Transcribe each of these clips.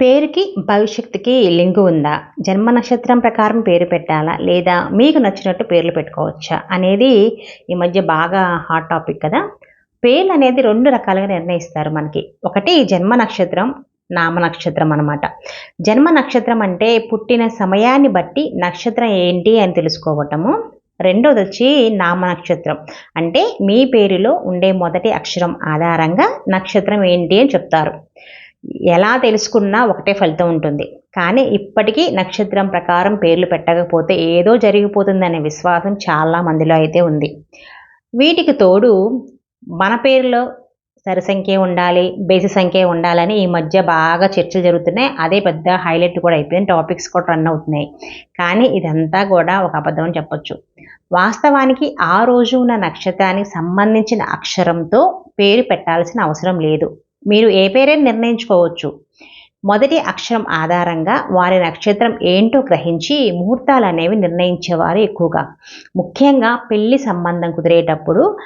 పేరుకి భవిష్యత్తుకి లింగు ఉందా? జన్మ నక్షత్రం ప్రకారం పేరు పెట్టాలా? లేదా మీకు నచ్చినట్టు పేర్లు పెట్టుకోవచ్చా? అనేది ఈ మధ్య బాగా హాట్ టాపిక్ కదా. పేర్లు అనేది రెండు రకాలుగా నిర్ణయిస్తారు మనకి. ఒకటి జన్మ నక్షత్రం నామ నక్షత్రం అనమాట జన్మ నక్షత్రం అంటే పుట్టిన సమయాన్ని బట్టి నక్షత్రం ఏంటి అని తెలుసుకోవటము. రెండోది వచ్చి నామ నక్షత్రం. అంటే మీ పేరులో ఉండే మొదటి అక్షరం ఆధారంగా నక్షత్రం ఏంటి అని చెప్తారు. ఎలా తెలుసుకున్నా ఒకటే ఫలితం ఉంటుంది. కానీ ఇప్పటికీ నక్షత్రం ప్రకారం పేర్లు పెట్టకపోతే ఏదో జరిగిపోతుందనే విశ్వాసం చాలా మందిలో అయితే ఉంది. వీటికి తోడు మన పేరులో సరి సంఖ్య ఉండాలి బేసి సంఖ్య ఉండాలని ఈ మధ్య బాగా చర్చలు జరుగుతున్నాయి. అదే పెద్ద హైలైట్ కూడా అయిపోయింది. టాపిక్స్ కూడా రన్ అవుతున్నాయి. కానీ ఇదంతా కూడా ఒక అబద్ధం అని చెప్పొచ్చు. వాస్తవానికి ఆ రోజు ఉన్న నక్షత్రానికి సంబంధించిన అక్షరంతో పేరు పెట్టాల్సిన అవసరం లేదు. మీరు ఏ పేరే నిర్ణయించుకోవచ్చు. మొదటి అక్షరం ఆధారంగా వారి నక్షత్రం ఏంటో గ్రహించి ముహూర్తాలు అనేవి నిర్ణయించేవారు ఎక్కువగా. ముఖ్యంగా పెళ్ళి సంబంధం కుదిరేటప్పుడు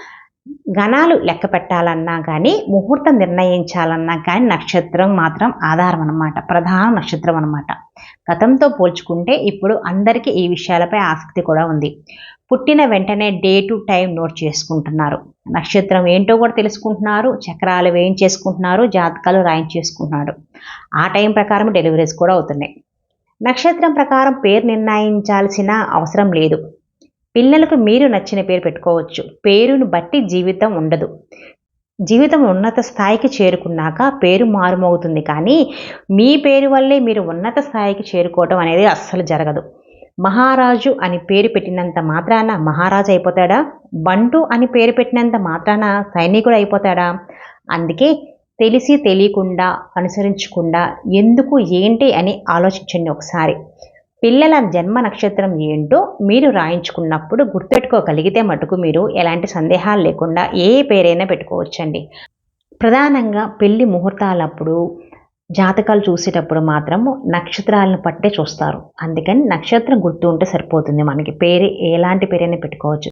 గణాలు లెక్క పెట్టాలన్నా కానీ ముహూర్తం నిర్ణయించాలన్నా కానీ నక్షత్రం మాత్రం ఆధారం అన్నమాట ప్రధాన నక్షత్రం అన్నమాట. గతంతో పోల్చుకుంటే ఇప్పుడు అందరికీ ఈ విషయాలపై ఆసక్తి కూడా ఉంది. పుట్టిన వెంటనే డే టు టైం నోట్ చేసుకుంటున్నారు. నక్షత్రం ఏంటో కూడా తెలుసుకుంటున్నారు చక్రాలు వేయించేసుకుంటున్నారు జాతకాలు రాయించేసుకుంటున్నారు ఆ టైం ప్రకారం డెలివరీస్ కూడా అవుతున్నాయి. నక్షత్రం ప్రకారం పేరు నిర్ణయించాల్సిన అవసరం లేదు. పిల్లలకు మీరు నచ్చిన పేరు పెట్టుకోవచ్చు. పేరును బట్టి జీవితం ఉండదు. జీవితం ఉన్నత స్థాయికి చేరుకున్నాక పేరు మారుమవుతుంది. కానీ మీ పేరు వల్లే మీరు ఉన్నత స్థాయికి చేరుకోవడం అనేది అస్సలు జరగదు. మహారాజు అని పేరు పెట్టినంత మాత్రాన మహారాజు అయిపోతాడా? బంటు అని పేరు పెట్టినంత మాత్రాన సైనికుడు అయిపోతాడా? అందుకే తెలిసి తెలియకుండా అనుసరించకుండా ఎందుకు ఏంటి అని ఆలోచించండి ఒకసారి. పిల్లల జన్మ నక్షత్రం ఏంటో మీరు రాయించుకున్నప్పుడు గుర్తుపెట్టుకోగలిగితే మటుకు మీరు ఎలాంటి సందేహాలు లేకుండా ఏ పేరైనా పెట్టుకోవచ్చండి. ప్రధానంగా పెళ్ళి ముహూర్తాలప్పుడు జాతకాలు చూసేటప్పుడు మాత్రము నక్షత్రాలను పట్టే చూస్తారు. అందుకని నక్షత్రం గుర్తు ఉంటే సరిపోతుంది మనకి. పేరు ఎలాంటి పేరైనా పెట్టుకోవచ్చు.